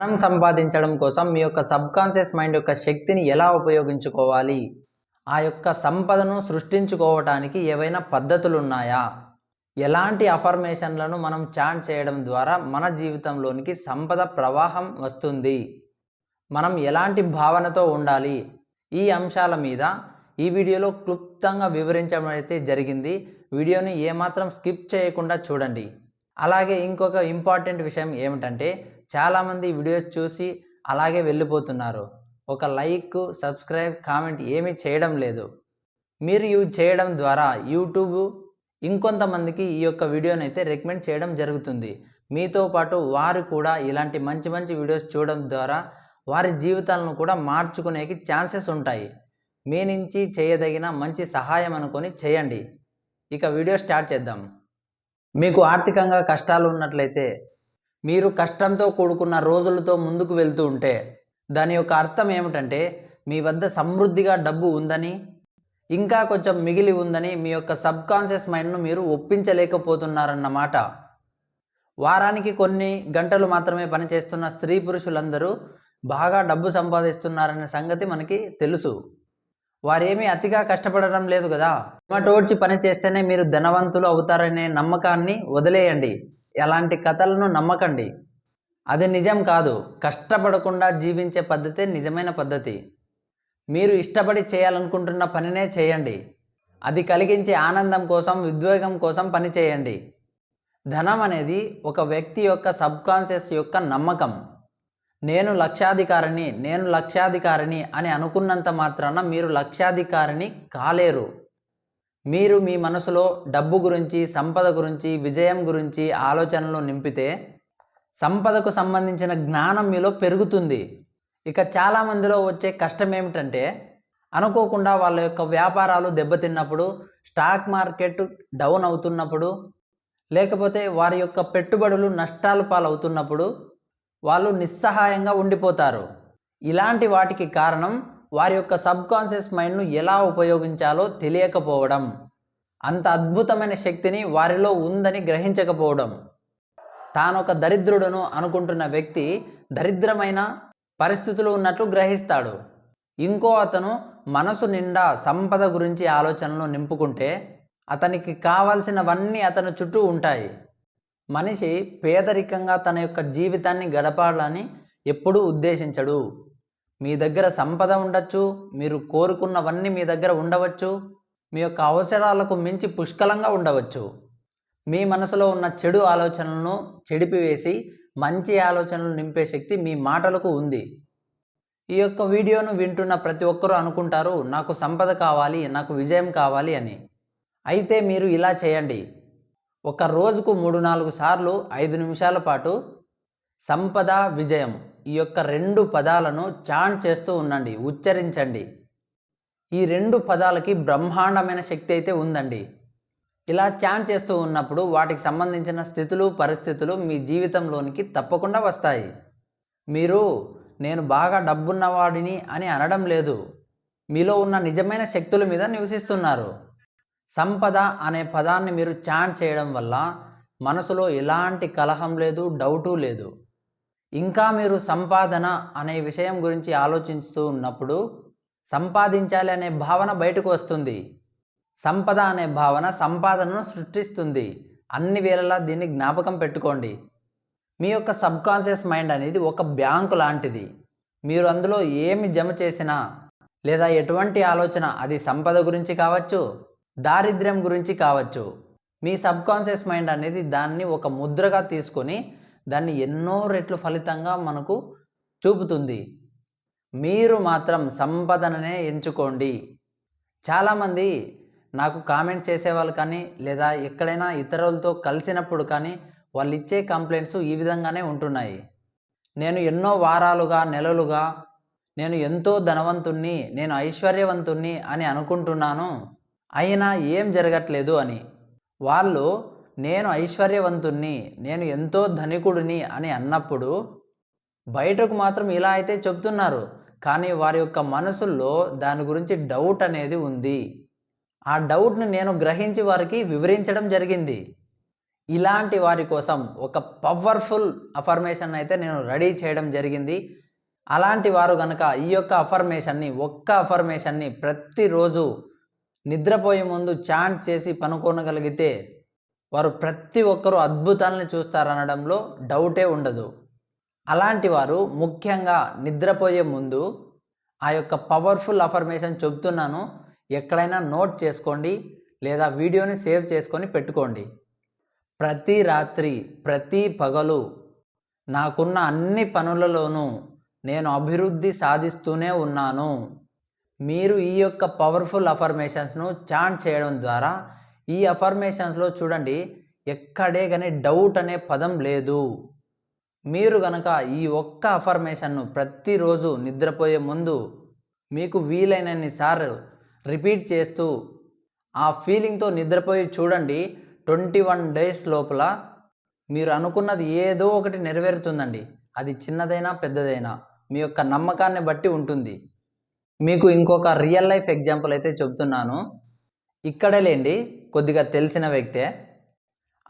ధనం సంపాదించడం కోసం మీ యొక్క సబ్కాన్షియస్ మైండ్ యొక్క శక్తిని ఎలా ఉపయోగించుకోవాలి? ఆ యొక్క సంపదను సృష్టించుకోవటానికి ఏవైనా పద్ధతులు ఉన్నాయా ఎలాంటి అఫర్మేషన్లను మనం చాంట్ చేయడం ద్వారా మన జీవితంలోనికి సంపద ప్రవాహం వస్తుంది? మనం ఎలాంటి భావనతో ఉండాలి? ఈ అంశాల మీద ఈ వీడియోలో క్లుప్తంగా వివరించడం అయితే జరిగింది. వీడియోని ఏమాత్రం స్కిప్ చేయకుండా చూడండి. అలాగే ఇంకొక ఇంపార్టెంట్ విషయం ఏమిటంటే చాలామంది వీడియోస్ చూసి అలాగే వెళ్ళిపోతున్నారు. ఒక లైక్ సబ్స్క్రైబ్ కామెంట్ ఏమీ చేయడం లేదు. మీరు యూజ్ చేయడం ద్వారా యూట్యూబ్ ఇంకొంతమందికి ఈ యొక్క వీడియోని అయితే రికమెండ్ చేయడం జరుగుతుంది. మీతో పాటు వారు కూడా ఇలాంటి మంచి మంచి వీడియోస్ చూడడం ద్వారా వారి జీవితాలను కూడా మార్చుకునేకి ఛాన్సెస్ ఉంటాయి. మీ నుంచి చేయదగిన మంచి సహాయం అనుకొని చేయండి. ఇక వీడియో స్టార్ట్ చేద్దాం. మీకు ఆర్థికంగా కష్టాలు ఉన్నట్లయితే మీరు కష్టంతో కూడుకున్న రోజులతో ముందుకు వెళ్తూ ఉంటే దాని యొక్క అర్థం ఏమిటంటే మీ వద్ద సమృద్ధిగా డబ్బు ఉందని ఇంకా కొంచెం మిగిలి ఉందని మీ యొక్క సబ్కాన్షియస్ మైండ్ను మీరు ఒప్పించలేకపోతున్నారన్నమాట. వారానికి కొన్ని గంటలు మాత్రమే పనిచేస్తున్న స్త్రీ పురుషులందరూ బాగా డబ్బు సంపాదిస్తున్నారనే సంగతి మనకి తెలుసు. వారేమీ అతిగా కష్టపడడం లేదు కదా. చెమటోడ్చి పని చేస్తేనే మీరు ధనవంతులు అవుతారనే నమ్మకాన్ని వదిలేయండి. ఎలాంటి కథలను నమ్మకండి. అది నిజం కాదు. కష్టపడకుండా జీవించే పద్ధతే నిజమైన పద్ధతి. మీరు ఇష్టపడి చేయాలనుకుంటున్న పనినే చేయండి. అది కలిగించే ఆనందం కోసం ఉద్వేగం కోసం పని చేయండి. ధనం అనేది ఒక వ్యక్తి యొక్క సబ్కాన్షియస్ యొక్క నమ్మకం. నేను లక్షాధికారిని నేను లక్షాధికారిని అని అనుకున్నంత మాత్రాన మీరు లక్షాధికారిని కాలేరు. మీరు మీ మనసులో డబ్బు గురించి సంపద గురించి విజయం గురించి ఆలోచనలు నింపితే సంపదకు సంబంధించిన జ్ఞానం మీలో పెరుగుతుంది. ఇక చాలామందిలో వచ్చే కష్టం ఏమిటంటే అనుకోకుండా వాళ్ళ యొక్క వ్యాపారాలు దెబ్బతిన్నప్పుడు స్టాక్ మార్కెట్ డౌన్ అవుతున్నప్పుడు లేకపోతే వారి యొక్క పెట్టుబడులు నష్టాల పాలవుతున్నప్పుడు వాళ్ళు నిస్సహాయంగా ఉండిపోతారు. ఇలాంటి వాటికి కారణం వారి యొక్క సబ్కాన్షియస్ మైండ్ను ఎలా ఉపయోగించాలో తెలియకపోవడం. అంత అద్భుతమైన శక్తిని వారిలో ఉందని గ్రహించకపోవడం. తానొక దరిద్రుడను అనుకుంటున్న వ్యక్తి దరిద్రమైన పరిస్థితులు ఉన్నట్లు గ్రహిస్తాడు. ఇంకో అతను మనసు నిండా సంపద గురించి ఆలోచనలు నింపుకుంటే అతనికి కావాల్సినవన్నీ అతని చుట్టూ ఉంటాయి. మనిషి పేదరికంగా తన యొక్క జీవితాన్ని గడపాలని ఎప్పుడూ ఉద్దేశించడు. మీ దగ్గర సంపద ఉండొచ్చు మీరు కోరుకున్నవన్నీ మీ దగ్గర ఉండవచ్చు మీ యొక్క అవసరాలకు మించి పుష్కలంగా ఉండవచ్చు. మీ మనసులో ఉన్న చెడు ఆలోచనలను చెడిపివేసి మంచి ఆలోచనలు నింపే శక్తి మీ మాటలకు ఉంది. ఈ యొక్క వీడియోను వింటున్న ప్రతి ఒక్కరూ అనుకుంటారు నాకు సంపద కావాలి నాకు విజయం కావాలి అని. అయితే మీరు ఇలా చేయండి. ఒక రోజుకు మూడు నాలుగు సార్లు ఐదు నిమిషాల పాటు సంపద విజయం. ఈ యొక్క రెండు పదాలను చాంట్ చేస్తూ ఉండండి ఉచ్చరించండి. ఈ రెండు పదాలకి బ్రహ్మాండమైన శక్తి అయితే ఉందండి. ఇలా చాంట్ చేస్తూ ఉన్నప్పుడు వాటికి సంబంధించిన స్థితులు పరిస్థితులు మీ జీవితంలోనికి తప్పకుండా వస్తాయి. మీరు నేను బాగా డబ్బున్నవాడిని అని అనడం లేదు. మీలో ఉన్న నిజమైన శక్తుల మీద నివసిస్తున్నారు. సంపద అనే పదాన్ని మీరు చాంట్ చేయడం వల్ల మనసులో ఎలాంటి కలహం లేదు డౌటు లేదు. ఇంకా మీరు సంపాదన అనే విషయం గురించి ఆలోచిస్తూ ఉన్నప్పుడు సంపాదించాలి అనే భావన బయటకు వస్తుంది. సంపద అనే భావన సంపాదనను సృష్టిస్తుంది. అన్ని వేళలా దీన్ని జ్ఞాపకం పెట్టుకోండి. మీ యొక్క సబ్కాన్షియస్ మైండ్ అనేది ఒక బ్యాంకు లాంటిది. మీరు అందులో ఏమి జమ చేసినా లేదా ఎటువంటి ఆలోచన అది సంపద గురించి కావచ్చు దారిద్ర్యం గురించి కావచ్చు మీ సబ్కాన్షియస్ మైండ్ అనేది దాన్ని ఒక ముద్రగా తీసుకొని దాన్ని ఎన్నో రెట్లు ఫలితంగా మనకు చూపుతుంది. మీరు మాత్రం సంపదననే ఎంచుకోండి. చాలామంది నాకు కామెంట్ చేసేవాళ్ళు కానీ లేదా ఎక్కడైనా ఇతరులతో కలిసినప్పుడు కానీ వాళ్ళు ఇచ్చే కంప్లైంట్స్ ఈ విధంగానే ఉంటున్నాయి. నేను ఎన్నో వారాలుగా నెలలుగా నేను ఎంతో ధనవంతుణ్ణి నేను ఐశ్వర్యవంతుణ్ణి అని అనుకుంటున్నాను. అయినా ఏం జరగట్లేదు అని. వాళ్ళు నేను ఐశ్వర్యవంతుణ్ణి నేను ఎంతో ధనికుడిని అని అన్నప్పుడు బయటకు మాత్రం ఇలా అయితే చెప్తున్నారు. కానీ వారి యొక్క మనసుల్లో దాని గురించి డౌట్ అనేది ఉంది. ఆ డౌట్ని నేను గ్రహించి వారికి వివరించడం జరిగింది. ఇలాంటి వారి కోసం ఒక పవర్ఫుల్ అఫర్మేషన్ అయితే నేను రెడీ చేయడం జరిగింది. అలాంటి వారు కనుక ఈ యొక్క అఫర్మేషన్ని ఒక్క అఫర్మేషన్ని ప్రతిరోజు నిద్రపోయే ముందు చాంట్ చేసి పనుకోనగలిగితే వారు ప్రతి ఒక్కరూ అద్భుతాలను చూస్తారనడంలో డౌటే ఉండదు. అలాంటి వారు ముఖ్యంగా నిద్రపోయే ముందు ఆ యొక్క పవర్ఫుల్ అఫర్మేషన్ చెప్తున్నాను ఎక్కడైనా నోట్ చేసుకోండి లేదా వీడియోని సేవ్ చేసుకొని పెట్టుకోండి. ప్రతి రాత్రి ప్రతి పగలు నాకున్న అన్ని పనులలోనూ నేను అభివృద్ధి సాధిస్తూనే ఉన్నాను. మీరు ఈ యొక్క పవర్ఫుల్ అఫర్మేషన్స్ను చాంట్ చేయడం ద్వారా ఈ అఫర్మేషన్స్లో చూడండి ఎక్కడే కానీ డౌట్ అనే పదం లేదు. మీరు గనక ఈ ఒక్క అఫర్మేషన్ను ప్రతిరోజు నిద్రపోయే ముందు మీకు వీలైనన్ని సార్లు రిపీట్ చేస్తూ ఆ ఫీలింగ్తో నిద్రపోయి చూడండి ట్వంటీ వన్ డేస్ లోపల మీరు అనుకున్నది ఏదో ఒకటి నెరవేరుతుందండి. అది చిన్నదైనా పెద్దదైనా మీ యొక్క నమ్మకాన్ని బట్టి ఉంటుంది. మీకు ఇంకొక రియల్ లైఫ్ ఎగ్జాంపుల్ అయితే చెప్తున్నాను. ఇక్కడే లేండి. కొద్దిగా తెలిసిన వ్యక్తే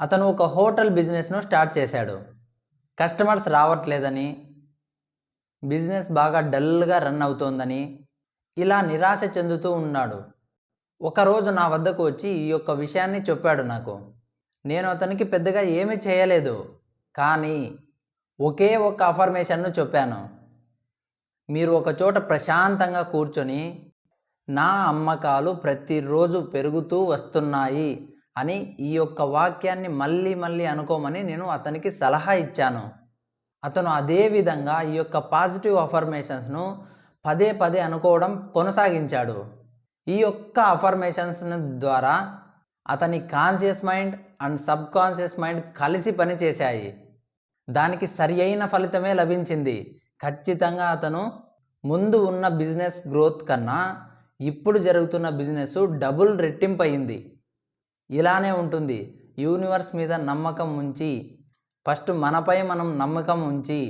అతను ఒక హోటల్ బిజినెస్ను స్టార్ట్ చేశాడు. కస్టమర్స్ రావట్లేదని బిజినెస్ బాగా డల్గా రన్ అవుతోందని ఇలా నిరాశ చెందుతూ ఉన్నాడు. ఒకరోజు నా వద్దకు వచ్చి ఈ యొక్క విషయాన్ని చెప్పాడు నాకు. నేను అతనికి పెద్దగా ఏమీ చేయలేదు కానీ ఒకే ఒక అఫర్మేషన్ను చెప్పాను. మీరు ఒక చోట ప్రశాంతంగా కూర్చొని నా అమ్మకాలు ప్రతిరోజు పెరుగుతూ వస్తున్నాయి అని ఈ యొక్క వాక్యాన్ని మళ్ళీ మళ్ళీ అనుకోమని నేను అతనికి సలహా ఇచ్చాను. అతను అదే విధంగా ఈ యొక్క పాజిటివ్ అఫర్మేషన్స్ను పదే పదే అనుకోవడం కొనసాగించాడు. ఈ యొక్క అఫర్మేషన్స్ ద్వారా అతని conscious mind and subconscious mind కలిసి పనిచేశాయి. దానికి సరి అయిన ఫలితమే లభించింది. ఖచ్చితంగా అతను ముందు ఉన్న బిజినెస్ గ్రోత్ కన్నా ఇప్పుడు జరుగుతున్న బిజినెస్ డబుల్ రెట్టింపు అయింది ఇలానే ఉంటుంది. యూనివర్స్ మీద నమ్మకం ఉంచి ఫస్ట్ మనపై మనం నమ్మకం ఉంచి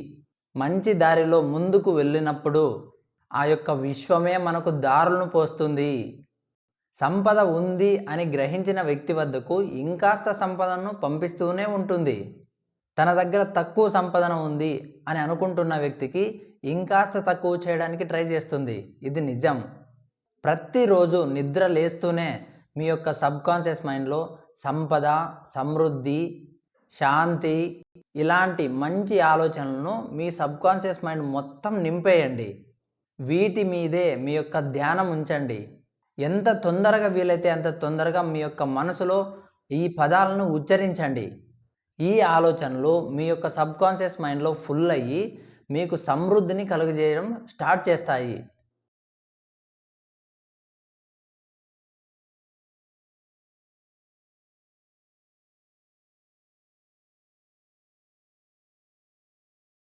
మంచి దారిలో ముందుకు వెళ్ళినప్పుడు ఆ యొక్క విశ్వమే మనకు దారులను పోస్తుంది. సంపద ఉంది అని గ్రహించిన వ్యక్తి వద్దకు ఇంకాస్త సంపదను పంపిస్తూనే ఉంటుంది. తన దగ్గర తక్కువ సంపదన ఉంది అని అనుకుంటున్న వ్యక్తికి ఇంకాస్త తక్కువ చేయడానికి ట్రై చేస్తుంది. ఇది నిజం. ప్రతిరోజు నిద్ర లేస్తూనే మీ యొక్క సబ్కాన్షియస్ మైండ్లో సంపద సమృద్ధి శాంతి ఇలాంటి మంచి ఆలోచనలను మీ సబ్కాన్షియస్ మైండ్ మొత్తం నింపేయండి. వీటి మీదే మీ యొక్క ధ్యానం ఉంచండి. ఎంత తొందరగా వీలైతే అంత తొందరగా మీ యొక్క మనసులో ఈ పదాలను ఉచ్చరించండి. ఈ ఆలోచనలు మీ యొక్క సబ్కాన్షియస్ మైండ్లో ఫుల్ అయ్యి మీకు సమృద్ధిని కలుగజేయడం స్టార్ట్ చేస్తాయి.